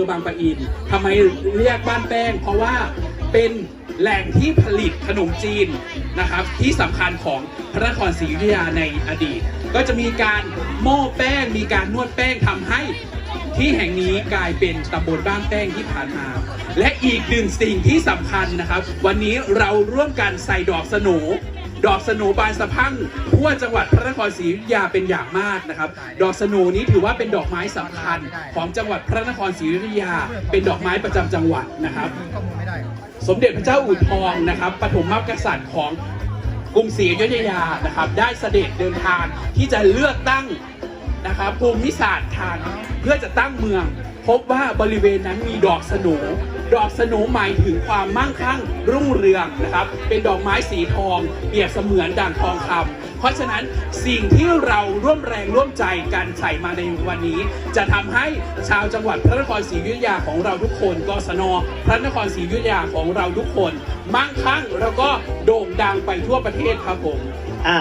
อบางปะอินทำไมเรียกบ้านแป้ง เพราะว่าเป็นแหล่งที่ผลิตขนมจีนนะครับ ที่สำคัญของพระนครศรีอยุธยาในอดีต ก็จะมีการโม่แป้ง มีการนวดแป้งทำให้ที่แห่งนี้กลายเป็นตำบลบ้านแป้งที่ผ่านมา และอีกหนึ่งสิ่งที่สำคัญนะครับ วันนี้เราร่วมกันใส่ดอกสโหน ดอกสโหนบานสะพังทั่วจังหวัดพระนครศรีอยุธยาเป็นอย่างมากนะครับ ดอกสโหนนี้ถือว่าเป็นดอกไม้สำคัญของจังหวัดพระนครศรีอยุธยา เป็นดอกไม้ประจำจังหวัดนะครับ สมเด็จพระเจ้าอู่ทองนะครับปฐมกษัตริย์ของกรุงศรีอยุธยานะครับ ได้เสด็จเดินทางที่จะเลือกตั้งนะครับภูมิศาสตร์ทางเพื่อจะตั้งเมือง พบว่าบริเวณนั้นมีดอกสโหนดอกสโหนหมายถึงความมั่งคั่งรุ่งเรืองนะครับ เป็นดอกไม้สีทองเปรียบเสมือนด่างทองคำเพราะฉะนั้นสิ่งที่เราร่วมแรงร่วมใจกันใส่มาในวันนี้ จะทำให้ชาวจังหวัดพระนครศรีอยุธยาของเราทุกคนกศนพระนครศรีอยุธยาของเราทุกคน มั่งคั่งแล้วก็โด่งดังไปทั่วประเทศครับผมอ่า